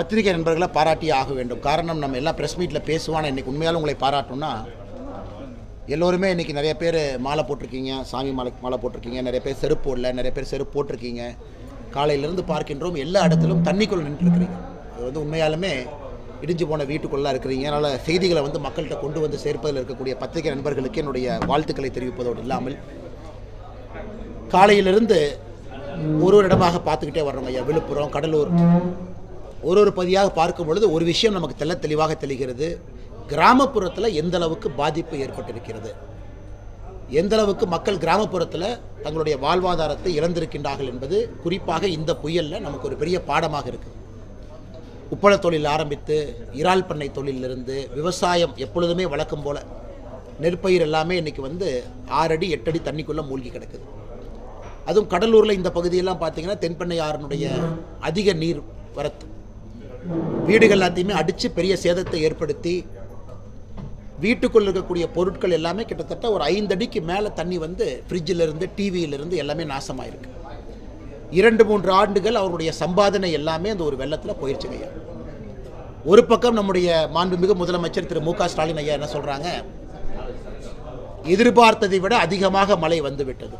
பத்திரிகை நண்பர்களை பாராட்டியே ஆக வேண்டும். காரணம் நம்ம எல்லாம் ப்ரெஸ் மீட்டில் பேசுவான இன்றைக்கி உண்மையாலும் உங்களை பாராட்டணும்னா எல்லோருமே இன்றைக்கி நிறைய பேர் மாலை போட்டிருக்கீங்க சாமி மாலை மாலை போட்டிருக்கீங்க நிறைய பேர் செருப்பு போடல நிறைய பேர் செருப்பு போட்டிருக்கீங்க. காலையிலேருந்து பார்க்கின்றோம் எல்லா இடத்திலும் தண்ணிக்குள் நின்றுருக்கிறீங்க. அது வந்து உண்மையாலுமே இடிஞ்சு போன வீட்டுக்குள்ளே இருக்கிறீங்க. அதனால் செய்திகளை வந்து மக்கள்கிட்ட கொண்டு வந்து சேர்ப்பதில் இருக்கக்கூடிய பத்திரிகை நண்பர்களுக்கு என்னுடைய வாழ்த்துக்களை தெரிவிப்பதோடு இல்லாமல் காலையிலிருந்து ஒரு ஒரு இடமாக பார்த்துக்கிட்டே வர்றோம் ஐயா. விழுப்புரம் கடலூர் ஒரு ஒரு பதியாக பார்க்கும் பொழுது ஒரு விஷயம் நமக்கு தெள்ள தெளிவாக தெளிகிறது. கிராமப்புறத்தில் எந்த அளவுக்கு பாதிப்பு ஏற்பட்டிருக்கிறது? எந்த அளவுக்கு மக்கள் கிராமப்புறத்தில் தங்களுடைய வாழ்வாதாரத்தை இழந்திருக்கின்றார்கள் என்பது குறிப்பாக இந்த புயலில் நமக்கு ஒரு பெரிய பாடமாக இருக்குது உப்பள தொழில் ஆரம்பித்து இறால் பண்ணை தொழிலிருந்து விவசாயம் எப்பொழுதுமே வழக்கம் போல் நெற்பயிர் எல்லாமே இன்றைக்கி வந்து ஆறடி எட்டடி தண்ணிக்குள்ளே மூழ்கி கிடக்குது. அதுவும் கடலூரில் இந்த பகுதியெல்லாம் பார்த்தீங்கன்னா தென்பெண்ணை ஆறுனுடைய அதிக நீர் வரத்து. வீடுகள் எல்லாத்தையுமே அடித்து பெரிய சேதத்தை ஏற்படுத்தி வீட்டுக்குள்ள இருக்கக்கூடிய பொருட்கள் எல்லாமே கிட்டத்தட்ட ஒரு ஐந்து அடிக்கு மேலே தண்ணி வந்து ஃப்ரிட்ஜிலிருந்து டிவியிலிருந்து எல்லாமே நாசமாயிருக்கு. இரண்டு மூன்று ஆண்டுகள் அவருடைய சம்பாதனை எல்லாமே அந்த ஒரு வெள்ளத்தில் போயிடுச்சுங்க ஐயா. ஒரு பக்கம் நம்முடைய மாண்புமிகு முதலமைச்சர் திரு மு க ஸ்டாலின் ஐயா என்ன சொல்கிறாங்க எதிர்பார்த்ததை விட அதிகமாக மழை வந்து விட்டது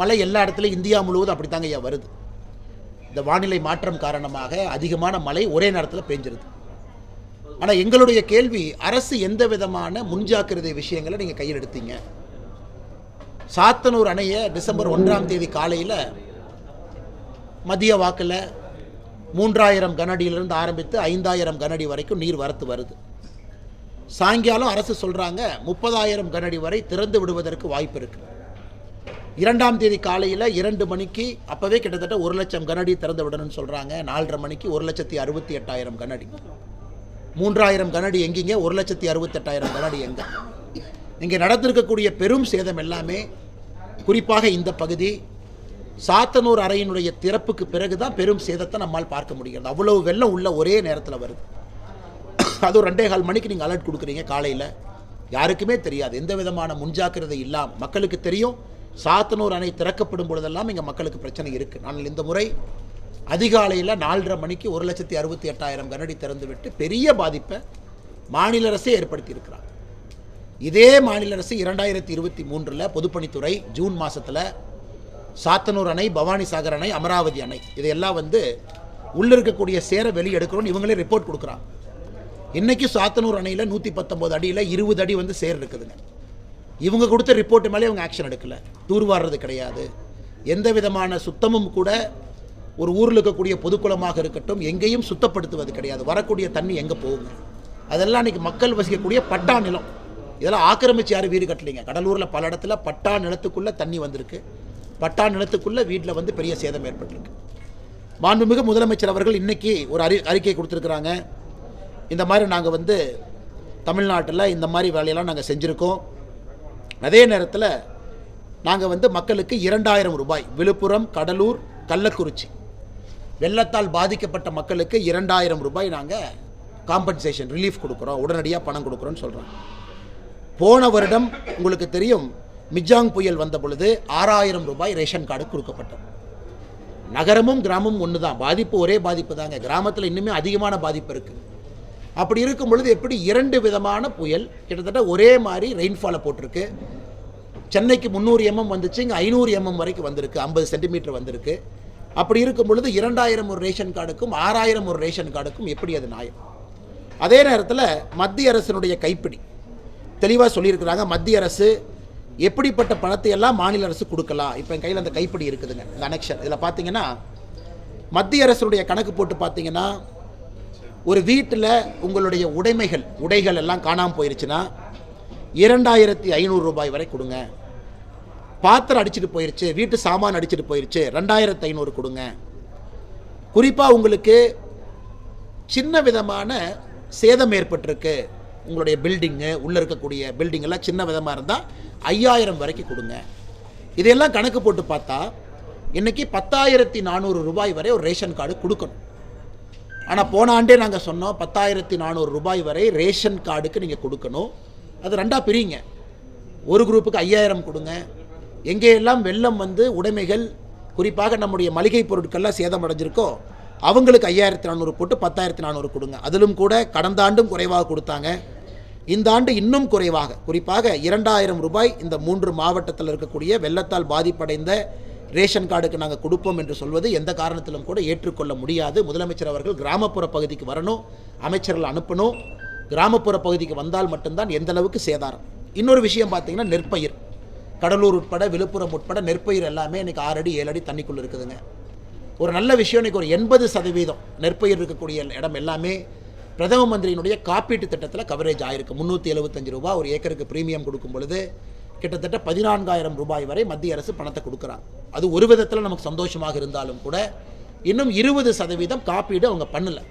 மழை எல்லா இடத்துலையும் இந்தியா முழுவதும் அப்படித்தாங்க ஐயா வருது. இந்த வானிலை மாற்றம் காரணமாக அதிகமான மழை ஒரே நேரத்தில் பெஞ்சிருது. ஆனால் எங்களுடைய கேள்வி அரசு எந்த விதமான முன்ஜாக்கிரதை விஷயங்களை நீங்கள் கையில் எடுத்தீங்க? சாத்தனூர் அணையை டிசம்பர் ஒன்றாம் தேதி காலையில் மதிய வாக்கில் மூன்றாயிரம் கனடியிலிருந்து ஆரம்பித்து ஐந்தாயிரம் கனடி வரைக்கும் நீர் வரத்து வருது. சாயங்காலம் அரசு சொல்கிறாங்க முப்பதாயிரம் கனடி வரை திறந்து விடுவதற்கு வாய்ப்பு இருக்குது இரண்டாம் தேதி காலையில் இரண்டு மணிக்கு அப்போவே கிட்டத்தட்ட ஒரு லட்சம் கனஅடி திறந்து விடணும்னு சொல்கிறாங்க நாலரை மணிக்கு ஒரு லட்சத்தி அறுபத்தி எட்டாயிரம் கனஅடி. மூன்றாயிரம் கனஅடி எங்கேங்க? ஒரு லட்சத்தி அறுபத்தெட்டாயிரம் கனஅடி எங்க? இங்கே நடந்திருக்கக்கூடிய பெரும் சேதம் எல்லாமே குறிப்பாக இந்த பகுதி சாத்தனூர் அறையினுடைய திறப்புக்கு பிறகு தான் பெரும் சேதத்தை நம்மால் பார்க்க முடிகிறது. அவ்வளவு வெள்ளம் உள்ள ஒரே நேரத்தில் வருது. அதுவும் ரெண்டே கால் மணிக்கு நீங்கள் அலர்ட் கொடுக்குறீங்க காலையில். யாருக்குமே தெரியாது. எந்த விதமான முன்ஜாக்கிரதை இல்லாமல் மக்களுக்கு தெரியும். சாத்தனூர் அணை திறக்கப்படும் பொழுதெல்லாம் இங்கே மக்களுக்கு பிரச்சனை இருக்குது ஆனால் இந்த முறை அதிகாலையில் நாலரை மணிக்கு ஒரு லட்சத்தி அறுபத்தி எட்டாயிரம் கனடி திறந்துவிட்டு பெரிய பாதிப்பை மாநில அரசே ஏற்படுத்தியிருக்கிறார். இதே மாநில அரசு இரண்டாயிரத்தி இருபத்தி மூன்றில் பொதுப்பணித்துறை ஜூன் மாதத்தில் சாத்தனூர் அணை பவானி சாகர் அணை அமராவதி அணை இதையெல்லாம் வந்து உள்ளே இருக்கக்கூடிய சேர வெளியே இவங்களே ரிப்போர்ட் கொடுக்குறாங்க. இன்றைக்கி சாத்தனூர் அணையில் நூற்றி பத்தொம்போது அடியில் இருபது அடி வந்து சேர் இருக்குதுங்க. இவங்க கொடுத்த ரிப்போர்ட்டு மேலே இவங்க ஆக்ஷன் எடுக்கல. தூர்வாடுறது கிடையாது. எந்த விதமான சுத்தமும் கூட ஒரு ஊரில் இருக்கக்கூடிய பொதுக்குளமாக இருக்கட்டும் எங்கேயும் சுத்தப்படுத்துவது கிடையாது. வரக்கூடிய தண்ணி எங்கே போகுங்க? அதெல்லாம் இன்றைக்கி மக்கள் வசிக்கக்கூடிய பட்டா நிலம். இதெல்லாம் ஆக்கிரமிச்சு யாரும் வீடு கட்டலைங்க? கடலூரில் பல இடத்துல பட்டா நிலத்துக்குள்ளே தண்ணி வந்திருக்கு. பட்டா நிலத்துக்குள்ளே வீட்டில் வந்து பெரிய சேதம் ஏற்பட்டிருக்கு. மாண்புமிகு முதலமைச்சர் அவர்கள் இன்றைக்கி ஒரு அறி அறிக்கை கொடுத்துருக்குறாங்க. இந்த மாதிரி நாங்கள் வந்து தமிழ்நாட்டில் இந்த மாதிரி வேலையெல்லாம் நாங்கள் செஞ்சுருக்கோம். அதே நேரத்தில் நாங்கள் வந்து மக்களுக்கு இரண்டாயிரம் ரூபாய் விழுப்புரம் கடலூர் கள்ளக்குறிச்சி வெள்ளத்தால் பாதிக்கப்பட்ட மக்களுக்கு இரண்டாயிரம் ரூபாய் நாங்கள் காம்பன்சேஷன் ரிலீஃப் கொடுக்குறோம் உடனடியாக பணம் கொடுக்குறோன்னு சொல்கிறோம் போன வருடம் உங்களுக்கு தெரியும் மிஜாங் புயல் வந்த பொழுது ஆறாயிரம் ரூபாய் ரேஷன் கார்டு கொடுக்கப்பட்டது. நகரமும் கிராமமும் ஒன்று தான் பாதிப்பு ஒரே பாதிப்பு தாங்க. கிராமத்தில் இன்னுமே அதிகமான பாதிப்பு இருக்குது அப்படி இருக்கும் பொழுது எப்படி இரண்டு விதமான புயல் கிட்டத்தட்ட ஒரே மாதிரி ரெயின்ஃபாலை போட்டிருக்கு. சென்னைக்கு முந்நூறு எம்எம் வந்துச்சு இங்கே ஐநூறு எம்எம் வரைக்கும் வந்திருக்கு ஐம்பது சென்டிமீட்டர் வந்திருக்கு. அப்படி இருக்கும் பொழுது இரண்டாயிரம் ஒரு ரேஷன் கார்டுக்கும் ஆறாயிரம் ஒரு ரேஷன் கார்டுக்கும் எப்படி அது நியாயம்? அதே நேரத்தில் மத்திய அரசினுடைய கைப்பிடி. தெளிவாக சொல்லியிருக்கிறாங்க மத்திய அரசு எப்படிப்பட்ட பணத்தை எல்லாம் மாநில அரசு கொடுக்கலாம்? இப்போ என் கையில் அந்த கைப்பிடி இருக்குதுங்க இந்த அனெக்ஷன் இதில் பார்த்தீங்கன்னா மத்திய அரசுடைய கணக்கு போட்டு பார்த்தீங்கன்னா ஒரு வீட்டில் உங்களுடைய உடைமைகள் உடைகள் எல்லாம் காணாமல் போயிருச்சுன்னா இரண்டாயிரத்தி ஐநூறு ரூபாய் வரை கொடுங்க. பாத்திரம் அடிச்சிட்டு போயிருச்சு வீட்டு சாமான் அடிச்சிட்டு போயிருச்சு ரெண்டாயிரத்து ஐநூறு கொடுங்க. குறிப்பாக உங்களுக்கு சின்ன விதமான சேதம் ஏற்பட்டிருக்கு. உங்களுடைய பில்டிங்கு உள்ளே இருக்கக்கூடிய பில்டிங் எல்லாம் சின்ன விதமாக இருந்தால் ஐயாயிரம் வரைக்கும் கொடுங்க. இதையெல்லாம் கணக்கு போட்டு பார்த்தா இன்னைக்கு பத்தாயிரத்தி நானூறு ரூபாய் வரை ஒரு ரேஷன் கார்டு கொடுக்கணும். ஆனால் போன ஆண்டே நாங்கள் சொன்னோம் பத்தாயிரத்தி நானூறு ரூபாய் வரை ரேஷன் கார்டுக்கு நீங்கள் கொடுக்கணும். அது ரெண்டாக பிரிங்க. ஒரு குரூப்புக்கு ஐயாயிரம் கொடுங்க. எங்கேயெல்லாம் வெள்ளம் வந்து உடைமைகள் குறிப்பாக நம்முடைய மளிகை பொருட்கள்லாம் சேதமடைஞ்சிருக்கோ அவங்களுக்கு ஐயாயிரத்தி நானூறு போட்டு பத்தாயிரத்தி நானூறு கொடுங்க. அதிலும் கூட கடந்த ஆண்டும் குறைவாக கொடுத்தாங்க. இந்த ஆண்டு இன்னும் குறைவாக குறிப்பாக இரண்டாயிரம் ரூபாய் இந்த மூன்று மாவட்டத்தில் இருக்கக்கூடிய வெள்ளத்தால் பாதிப்படைந்த ரேஷன் கார்டுக்கு நாங்கள் கொடுப்போம் என்று சொல்வது எந்த காரணத்திலும் கூட ஏற்றுக்கொள்ள முடியாது. முதலமைச்சர் அவர்கள் கிராமப்புற பகுதிக்கு வரணும் அமைச்சர்கள் அனுப்பணும். கிராமப்புற பகுதிக்கு வந்தால் மட்டும்தான் எந்த அளவுக்கு சேதாரம். இன்னொரு விஷயம் பார்த்தீங்கன்னா நெற்பயிர். கடலூர் உட்பட விழுப்புரம் உட்பட நெற்பயிர் எல்லாமே இன்றைக்கி ஆறு அடி ஏழு அடி தண்ணிக்குள்ளே இருக்குதுங்க. ஒரு நல்ல விஷயம் இன்றைக்கி ஒரு எண்பது சதவீதம் நெற்பயிர் இருக்கக்கூடிய இடம் எல்லாமே பிரதம மந்திரியினுடைய காப்பீட்டு திட்டத்தில் கவரேஜ் ஆயிருக்கு. முந்நூற்றி எழுபத்தஞ்சு ரூபா ஒரு ஏக்கருக்கு ப்ரீமியம் கொடுக்கும் பொழுது கிட்டத்தட்ட பதினான்காயிரம் ரூபாய் வரை மத்திய அரசு பணத்தை கொடுக்குறாங்க. அது ஒரு விதத்தில் நமக்கு சந்தோஷமாக இருந்தாலும் கூட இன்னும் இருபது சதவீதம் காப்பீடு அவங்க பண்ணலை.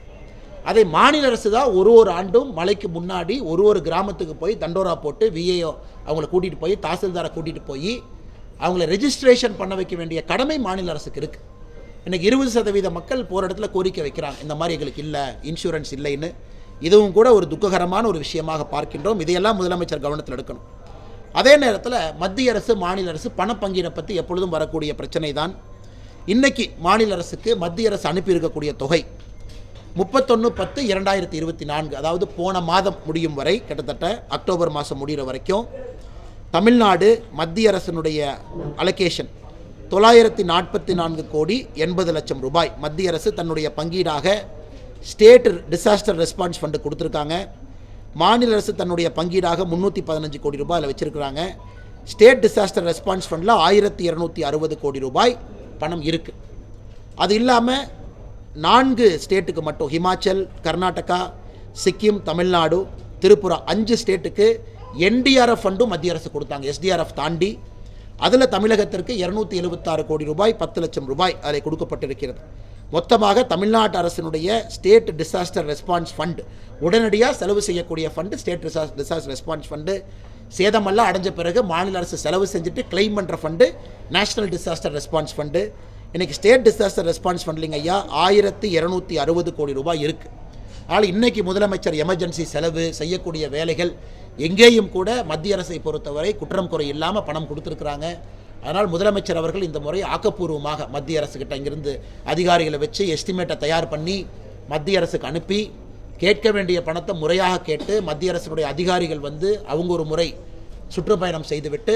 அதை மாநில அரசு தான் ஒரு ஒரு ஆண்டும் மலைக்கு முன்னாடி ஒரு ஒரு கிராமத்துக்கு போய் தண்டோரா போட்டு விஏஓ அவங்கள கூட்டிகிட்டு போய் தாசில்தாரை கூட்டிகிட்டு போய் அவங்கள ரெஜிஸ்ட்ரேஷன் பண்ண வைக்க வேண்டிய கடமை மாநில அரசுக்கு இருக்குது இன்றைக்கி இருபது சதவீத மக்கள் போகிற இடத்துல கோரிக்கை வைக்கிறாங்க. இந்த மாதிரி எங்களுக்கு இல்லை இன்சூரன்ஸ் இல்லைன்னு. இதுவும் கூட ஒரு துக்ககரமான ஒரு விஷயமாக பார்க்கின்றோம். இதையெல்லாம் முதலமைச்சர் கவனத்தில் எடுக்கணும். அதே நேரத்தில் மத்திய அரசு மாநில அரசு பணப்பங்கீடை பற்றி எப்பொழுதும் வரக்கூடிய பிரச்சனை தான் இன்றைக்கி மாநில அரசுக்கு மத்திய அரசு அனுப்பியிருக்கக்கூடிய தொகை முப்பத்தொன்று பத்து இரண்டாயிரத்தி இருபத்தி நான்கு. அதாவது போன மாதம் முடியும் வரை கிட்டத்தட்ட அக்டோபர் மாதம் முடிகிற வரைக்கும் தமிழ்நாடு மத்திய அரசினுடைய அலோகேஷன் தொள்ளாயிரத்தி நாற்பத்தி நான்கு கோடி எண்பது லட்சம் ரூபாய் மத்திய அரசு தன்னுடைய பங்கீடாக ஸ்டேட் டிசாஸ்டர் ரெஸ்பான்ஸ் ஃபண்டு கொடுத்துருக்காங்க. மாநில அரசு தன்னுடைய பங்கீடாக முந்நூற்றி பதினஞ்சு கோடி ரூபாய் அதில் வச்சுருக்கிறாங்க. ஸ்டேட் டிசாஸ்டர் ரெஸ்பான்ஸ் ஃபண்டில் ஆயிரத்தி இரநூத்தி அறுபது கோடி ரூபாய் பணம் இருக்குது அது இல்லாமல் நான்கு ஸ்டேட்டுக்கு மட்டும் ஹிமாச்சல் கர்நாடகா சிக்கிம் தமிழ்நாடு திரிபுரா அஞ்சு ஸ்டேட்டுக்கு என்டிஆர்எஃப் ஃபண்டும் மத்திய அரசு கொடுத்தாங்க. எஸ்டிஆர்எஃப் தாண்டி அதில் தமிழகத்திற்கு இரநூத்தி எழுபத்தாறு கோடி ரூபாய் பத்து லட்சம் ரூபாய் அதில் கொடுக்கப்பட்டிருக்கிறது. மொத்தமாக தமிழ்நாட்டு அரசினுடைய ஸ்டேட் டிசாஸ்டர் ரெஸ்பான்ஸ் ஃபண்ட் உடனடியாக செலவு செய்யக்கூடிய fund state டிசாஸ் disaster response fund சேதமெல்லாம் அடைஞ்ச பிறகு மாநில அரசு செலவு செஞ்சுட்டு கிளைம் பண்ணுற fund national disaster response fund இன்றைக்கி ஸ்டேட் டிசாஸ்டர் ரெஸ்பான்ஸ் ஃபண்ட்லிங்க ஐயா ஆயிரத்தி இரநூத்தி அறுபது கோடி ரூபாய் இருக்குது ஆனால் இன்றைக்கி முதலமைச்சர் எமர்ஜென்சி செலவு செய்யக்கூடிய வேலைகள் எங்கேயும் கூட மத்திய அரசை பொறுத்தவரை குற்றம் குறை இல்லாமல் பணம் கொடுத்துருக்குறாங்க. அதனால் முதலமைச்சர் அவர்கள் இந்த முறை ஆக்கப்பூர்வமாக மத்திய அரசுக்கிட்ட இங்கிருந்து அதிகாரிகளை வச்சு எஸ்டிமேட்டை தயார் பண்ணி மத்திய அரசுக்கு அனுப்பி கேட்க வேண்டிய பணத்தை முறையாக கேட்டு மத்திய அரசினுடைய அதிகாரிகள் வந்து அவங்க ஒரு முறை சுற்றுப்பயணம் செய்துவிட்டு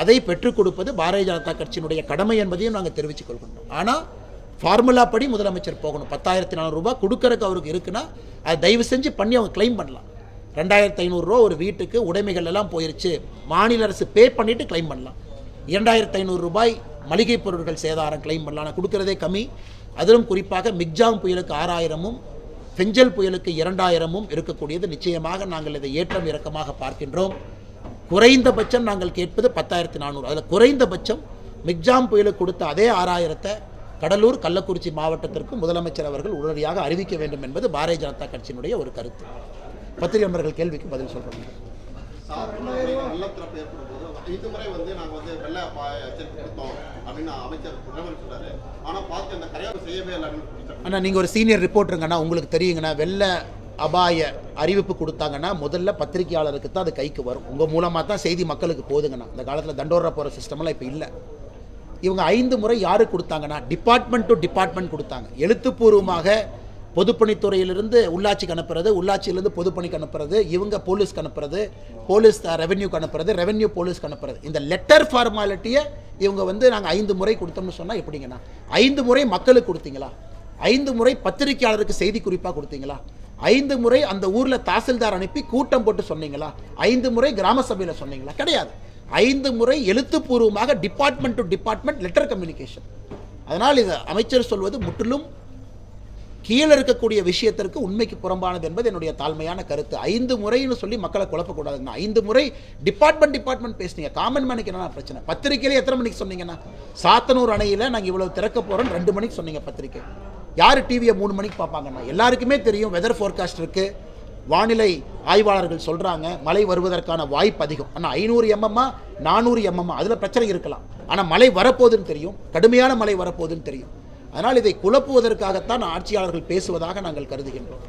அதை பெற்றுக் கொடுப்பது பாரதிய ஜனதா கட்சியினுடைய கடமை என்பதையும் நாங்கள் தெரிவித்துக் கொள்கின்றோம். ஆனால் ஃபார்முலா படி முதலமைச்சர் போகணும். பத்தாயிரத்தி நானூறுரூபா கொடுக்கறதுக்கு அவருக்கு இருக்குன்னா அதை தயவு செஞ்சு பண்ணி அவங்க கிளைம் பண்ணலாம். ரெண்டாயிரத்தி ஐநூறுரூவா ஒரு வீட்டுக்கு உடைமைகள் எல்லாம் போயிருச்சு. மாநில அரசு பே பண்ணிவிட்டு கிளைம் பண்ணலாம். இரண்டாயிரத்தி ஐநூறு ரூபாய் மளிகை பொருட்கள் சேதாரம் கிளைம் பண்ணலாம் கொடுக்கறதே கம்மி. அதிலும் குறிப்பாக மிக்ஜாம் புயலுக்கு ஆறாயிரமும் பெஞ்சல் புயலுக்கு இரண்டாயிரமும் இருக்கக்கூடியது. நிச்சயமாக நாங்கள் இதை ஏற்றம் இறக்கமாக பார்க்கின்றோம். குறைந்தபட்சம் நாங்கள் கேட்பது பத்தாயிரத்தி நானூறு அதில் குறைந்தபட்சம் மிக்ஜாம் புயலுக்கு கொடுத்த அதே ஆறாயிரத்தை கடலூர் கள்ளக்குறிச்சி மாவட்டத்திற்கு முதலமைச்சர் அவர்கள் உடனடியாக அறிவிக்க வேண்டும் என்பது பாரதிய ஜனதா கட்சியினுடைய ஒரு கருத்து. பத்திரிகை நண்பர்கள் கேள்விக்கு பதில் சொல்கிறோம் இந்த முறை வந்து நாங்கள் வந்து வெள்ள எச்சரிக்கை கொடுத்தோம் அப்படின்னு அமைச்சர் பிரதமர் சொல்றாரு. ஆனால் பார்த்து அந்த கரையாறு செய்யவே இல்லைன்னு அப்படின்னு அண்ணா நீங்கள் ஒரு சீனியர் ரிப்போர்ட்டருங்கண்ணா உங்களுக்கு தெரியுங்கண்ணா வெள்ள அபாய அறிவிப்பு கொடுத்தாங்கன்னா முதல்ல பத்திரிகையாளருக்கு தான் அது கைக்கு வரும். உங்கள் மூலமாக தான் செய்தி மக்களுக்கு போதுங்கண்ணா இந்த காலத்தில் தண்டோரா போகிற சிஸ்டமெல்லாம் இப்போ இல்லை. இவங்க ஐந்து முறை யாருக்கு கொடுத்தாங்கன்னா டிபார்ட்மெண்ட் டு டிபார்ட்மெண்ட் கொடுத்தாங்க. எழுத்துப்பூர்வமாக பொதுப்பணித்துறையிலிருந்து உள்ளாட்சிக்கு அனுப்புறது உள்ளாட்சியிலிருந்து பொதுப்பணிக்கு அனுப்புறது இவங்க போலீஸ்க்கு அனுப்புறது போலீஸ் ரெவென்யூக்கு அனுப்புறது ரெவென்யூ போலீஸ்க்கு அனுப்புறது. இந்த லெட்டர் ஃபார்மாலிட்டியை இவங்க வந்து நாங்கள் ஐந்து முறை கொடுத்தோம்னு சொன்னால் எப்படிங்கண்ணா ஐந்து முறை மக்களுக்கு கொடுத்தீங்களா? ஐந்து முறை பத்திரிகையாளருக்கு செய்தி குறிப்பாக கொடுத்தீங்களா? ஐந்து முறை அந்த ஊரில் தாசில்தார் அனுப்பி கூட்டம் போட்டு சொன்னீங்களா? ஐந்து முறை கிராம சபையில் சொன்னீங்களா? கிடையாது. ஐந்து முறை எழுத்துப்பூர்வமாக department to department letter communication அதனால் இது அமைச்சர் சொல்வது முற்றிலும் கீழே இருக்கக்கூடிய விஷயத்திற்கு உண்மைக்கு புறம்பானது என்பது என்னுடைய தாழ்மையான கருத்து. ஐந்து முறைன்னு சொல்லி மக்களை குழப்பக்கூடாதுங்கண்ணா. ஐந்து முறை டிபார்ட்மெண்ட் டிபார்ட்மெண்ட் பேசுனீங்க. காமன் மேனுக்கு என்னென்ன பிரச்சனை? பத்திரிக்கையில எத்தனை மணிக்கு சொன்னீங்கன்னா சாத்தனூர் அணையில் நாங்கள் இவ்வளோ திறக்க போகிறோம் ரெண்டு மணிக்கு சொன்னீங்க பத்திரிக்கை. யார் டிவியை மூணு மணிக்கு பார்ப்பாங்கண்ணா? எல்லாருக்குமே தெரியும் வெதர் ஃபோர்காஸ்ட் இருக்குது வானிலை ஆய்வாளர்கள் சொல்கிறாங்க மழை வருவதற்கான வாய்ப்பு அதிகம். ஆனால் ஐநூறு எம்எம்மா நானூறு எம்எம்மா அதில் பிரச்சனை இருக்கலாம். ஆனால் மழை வரப்போகுதுன்னு தெரியும். கடுமையான மழை வரப்போகுதுன்னு தெரியும். அதனால் இதை குழப்புவதற்காகத்தான் ஆட்சியாளர்கள் பேசுவதாக நாங்கள் கருதுகின்றோம்.